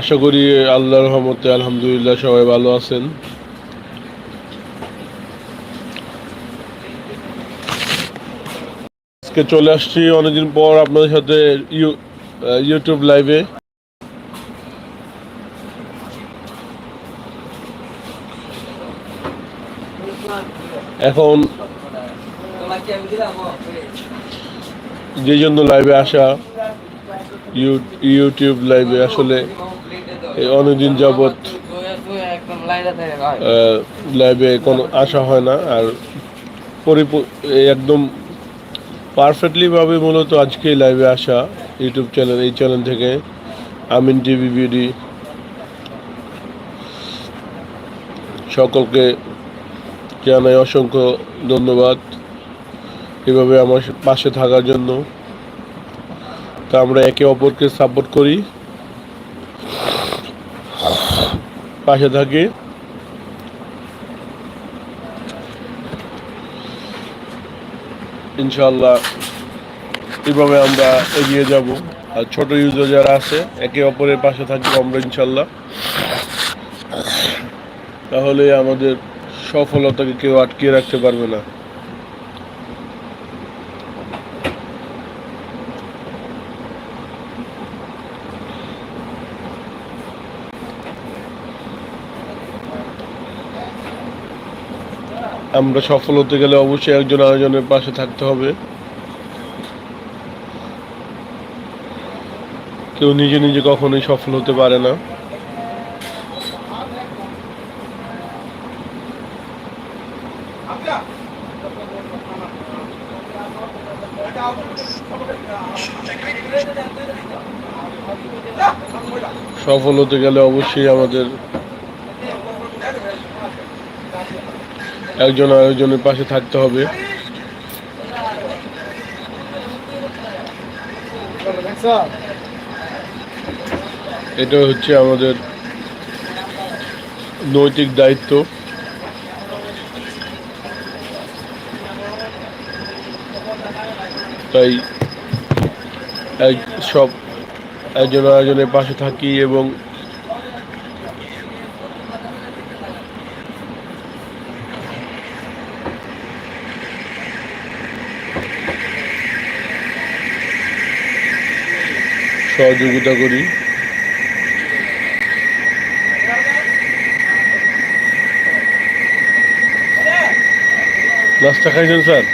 আশা করি আল্লাহর রহমতে আলহামদুলিল্লাহ সবাই ভালো আছেন। আজকে চলে আসছি অনেকদিন পর আপনাদের সাথে ইউটিউব লাইভে এখন যে জন্য লাইভে আসা ইউ- ইউটিউব লাইভে আসলে অনেকদিন যাবৎ লাইভে কোনো আসা হয় না। আর পরিপূ- একদম পারফেক্টলিভাবে মূলত আজকে লাইভে আসা ইউটিউব চ্যানেল এই চ্যানেল থেকে আমিন টিভি বিডি সকলকে জানাই অসংখ্য ধন্যবাদ। এভাবে আমার পাশে থাকার জন্য। তা আমরা একে অপরকে সাপোর্ট করি। পাশে থাকি। ইনশাল্লাহ এভাবে আমরা এগিয়ে যাব। আর ছোট ইউজার যারা আছে, একে অপরের পাশে থাকব আমরা ইনশাল্লাহ তাহলে আমাদের সফলতাকে কেউ আটকিয়ে রাখতে পারবে না। আমরা সফল হতে গেলে অবশ্যই একজন আরেকজনের পাশে থাকতে হবে। কেউ নিজে নিজে কখনোই সফল হতে পারে না। সফল হতে গেলে অবশ্যই আমাদের একজন আরেকজনের পাশে থাকতে হবে। এটা হচ্ছে আমাদের নৈতিক দায়িত্ব। তাই সব একজন আরেকজনের পাশে থাকি এবং সহযোগিতা করি। নাস্তা খাইছেন স্যার?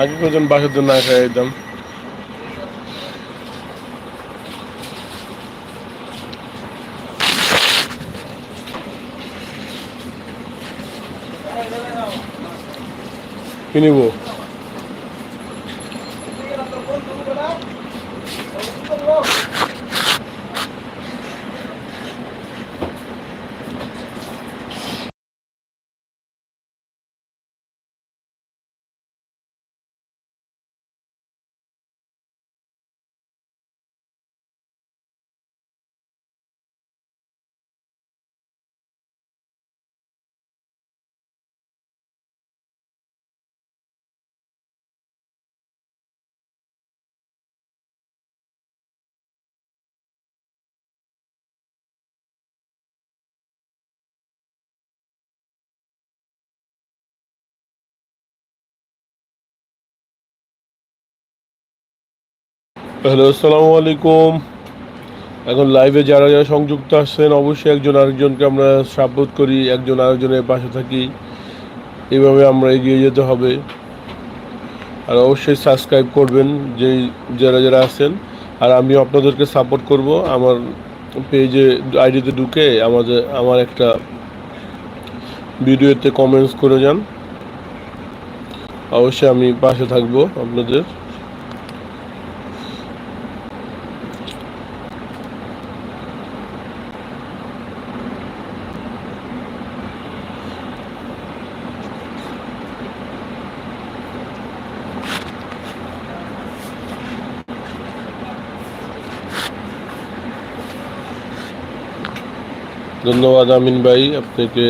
আগে কজন বাসার জন্য না খাই একদম কি হ্যালো, আসসালামু আলাইকুম। এখন লাইভে যারা যারা সংযুক্ত আসছেন অবশ্যই একজন আরেকজনকে আমরা সাপোর্ট করি, একজন আরেকজনের পাশে থাকি। এইভাবে আমরা এগিয়ে যেতে হবে। আর অবশ্যই সাবস্ক্রাইব করবেন যে যারা যারা আছেন। আর আমি আপনাদেরকে সাপোর্ট করব। আমার পেজে আইডিতে ঢুকে আমাদের, আমার একটা ভিডিওতে কমেন্টস করে যান। অবশ্যই আমি পাশে থাকব আপনাদের। ধন্যবাদ আমিন ভাই আপনাকে।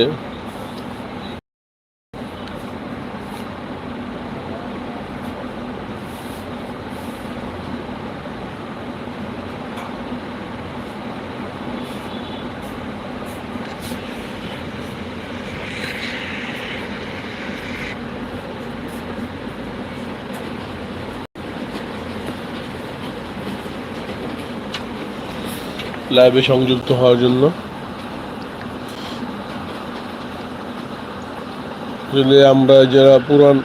লাইভে সংযুক্ত হওয়ার জন্য। আসলে আমরা যারা পুরান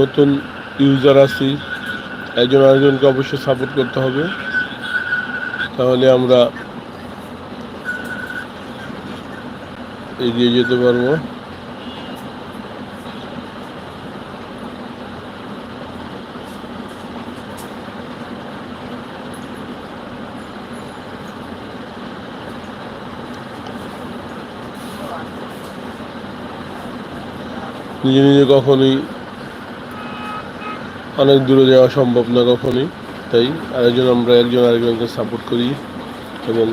নতুন ইউজার আছি, একজন আরেকজনকে অবশ্যই সাপোর্ট করতে হবে। তাহলে আমরা এগিয়ে যেতে পারব। নিজে নিজে কখনোই অনেক দূরে যাওয়া সম্ভব না কখনোই। তাই আরেকজন আমরা, একজন আরেকজনকে সাপোর্ট করি এবং